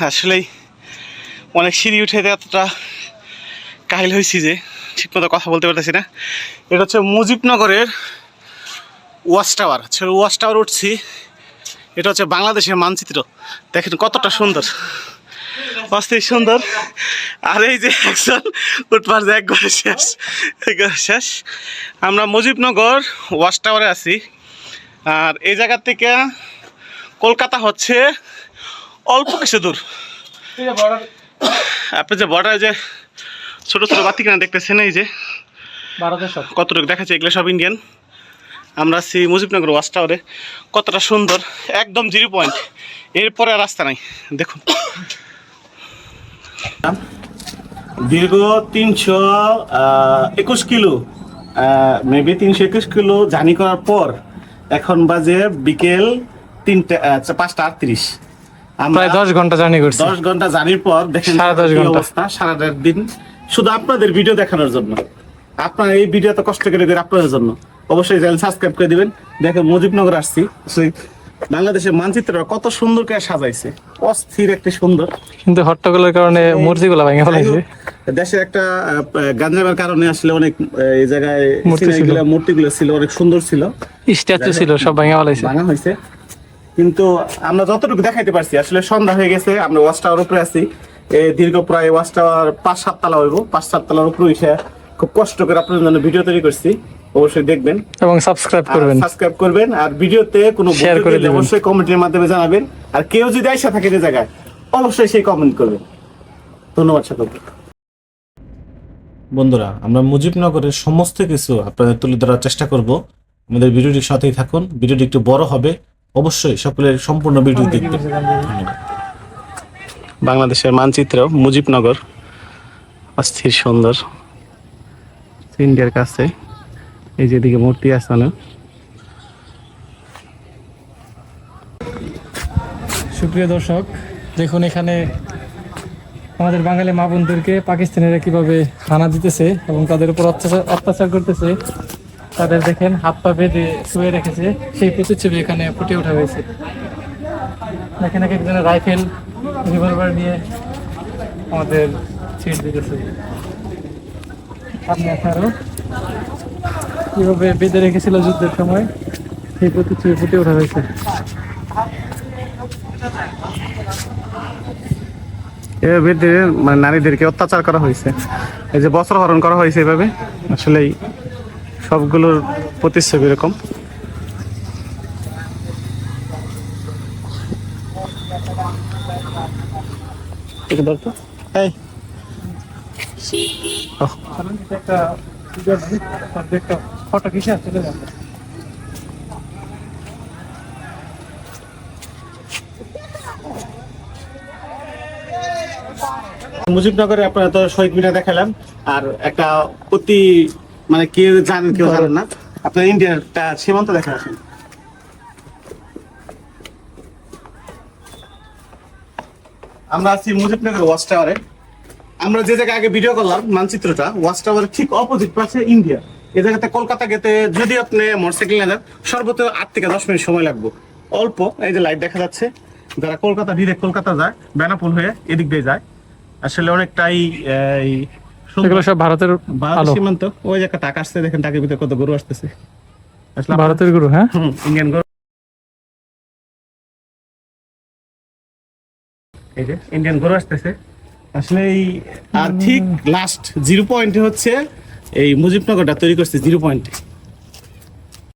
আসলেই অনেক সিঁড়ি উঠে এতটা কাহিল হয়েছি যে ঠিকমতো কথা বলতে পারতেছি না। এটা হচ্ছে মুজিবনগরের ওয়াচ টাওয়ার। আচ্ছা ওয়াচ টাওয়ার উঠছি। এটা হচ্ছে বাংলাদেশের মানচিত্র। দেখেন কতটা সুন্দর। অস্থির সুন্দর। আর এই যে একজন উঠবার যে একবারে শেষ একবারে শেষ। আমরা মুজিবনগর ওয়াচ টাওয়ারে আছি। আর এই জায়গার থেকে কলকাতা হচ্ছে অল্প কিছু দূর। আপনি যে বর্ডারে যে ছোট ছোট বাতি কেনা দেখতেছেন এই যে কতটুকু দেখাচ্ছে এগুলো সব ইন্ডিয়ান আমরা আছি মুজিবনগর ওয়াচ টাওয়ারে। কতটা সুন্দর একদম জিরো পয়েন্ট। এরপরে আর রাস্তা নাই। দেখুন। দীর্ঘ তিনশো একুশ কিলো মেবি তিনশো একুশ কিলো জার্নি করার পর এখন বাজে বিকেল তিনটা পাঁচটা আটত্রিশ। প্রায় দশ ঘণ্টা জার্নি করছি। দশ ঘণ্টা জার্নির পর দেখেন সাড়ে দশ ঘণ্টা। অবস্থা দিন। শুধু আপনাদের ভিডিও দেখানোর জন্য। আপনার এই ভিডিও তো কষ্ট করে আপনাদের জন্য। অবশ্যই চ্যানেল সাবস্ক্রাইব করে দিবেন। দেখেন মুজিবনগর আসছি। বাংলাদেশের মানচিত্রটা কত সুন্দর করে সাজাইছে। অস্থির একটি সুন্দর। কিন্তু হট্টগোলের কারণে মূর্তিগুলো ভেঙে ফেলাইছে দেশের একটা গাঞ্জামের কারণে আসলে অনেক এই জায়গায়। মূর্তিগুলো ছিল অনেক সুন্দর ছিল। স্ট্যাচু ছিল সব ভেঙে ফেলাইছে ভাঙা হয়েছে। কিন্তু আমরা যতটুকু দেখাইতে পারছি আসলে সন্ধ্যা হয়ে গেছে আমরা ওয়াচ টাওয়ার উপরে আছি। দীর্ঘ প্রায় ওয়াচ টাওয়ার পাঁচ সাত তলা হইব পাঁচ সাত তালার উপরে এসে খুব কষ্ট করে আপনাদের জন্য ভিডিও তৈরি করছি অবশ্যই দেখবেন। এবং সাবস্ক্রাইব করবেন। সাবস্ক্রাইব করবেন আর ভিডিওতে কোনো Share করে দিবেন। অবশ্যই কমেন্টের মাধ্যমে জানাবেন আর কেউ যদি আইসা থাকে যে জায়গায় অবশ্যই সেই কমেন্ট করবেন। ধন্যবাদ সকলকে। বন্ধুরা আমরা মুজিবনগরের সমস্ত কিছু আপনাদের তুলে ধরার চেষ্টা করব। আমাদের ভিডিওটির সাথেই থাকুন ভিডিওটি একটু বড় হবে অবশ্যই সকলের সম্পূর্ণ ভিডিও দেখবেন। বাংলাদেশের মানচিত্র মুজিবনগর। অস্থির সুন্দর। ইন্ডিয়ার কাছে। এই যেদিকে মূর্তি আছে না সুপ্রিয় দর্শক দেখুন এখানে আমাদের বাঙালি মা বোনদেরকে পাকিস্তানিরা কীভাবে খানা দিতেছে এবং তাদের উপর অত্যাচার অত্যাচার করতেছে। তাদের দেখেন হাত পা বেঁধে শুয়ে রেখেছে, সেই প্রতিচ্ছবি এখানে ফুটে ওঠা হয়েছে। দেখেন এক একজনের রাইফেল, রিভলভার নিয়ে আমাদের ছিট দিতেছে। বেঁধে রেখেছিল যুদ্ধের সময়, সেই প্রতিচ্ছবি ফুটে ওঠা হয়েছে। মানে নারীদেরকে অত্যাচার করা হয়েছে। এই যে বস্ত্র হরণ করা হয়েছে এভাবে, আসলেই সবগুলোর প্রতিচ্ছবি এরকম। ফটো কিসে চলে যাবে মুজিবনগরে আপনারা তো শহীদ মিনার দেখালাম আর একটা অতি মানে কেউ জানেন কেউ জানেন না। আপনার ইন্ডিয়ারটা সীমান্ত দেখা আসেন। আমরা আছি মুজিবনগর ওয়াচ টাওয়ারে। আমরা যে জায়গায় আগে ভিডিও করলাম মানচিত্রটা ওয়াচ টাওয়ারের ঠিক অপোজিট পাশে ইন্ডিয়া। এই জায়গাতে কলকাতা গেতে যদি আপনি মোটরসাইকেল না যান সর্বোচ্চ আট থেকে দশ মিনিট সময় লাগবে। অল্প এই যে লাইট দেখা যাচ্ছে যারা কলকাতা ডিরেক্ট কলকাতা যায় বেনাপুল হয়ে এদিক দিয়ে যায় আসলে অনেকটাই। এগুলো সব ভারতের সীমান্ত ওই যে একটা টাকা আসছে দেখেন টাকার ভিতরে কত গরু আসতেছে। আসলে ভারতের গরু হ্যাঁ? ইন্ডিয়ান গরু। এই যে ইন্ডিয়ান গরু আসতেছে। আসলে এই আর ঠিক লাস্ট জিরো পয়েন্টে হচ্ছে এই মুজিবনগরটা তৈরি করছে জিরো পয়েন্টে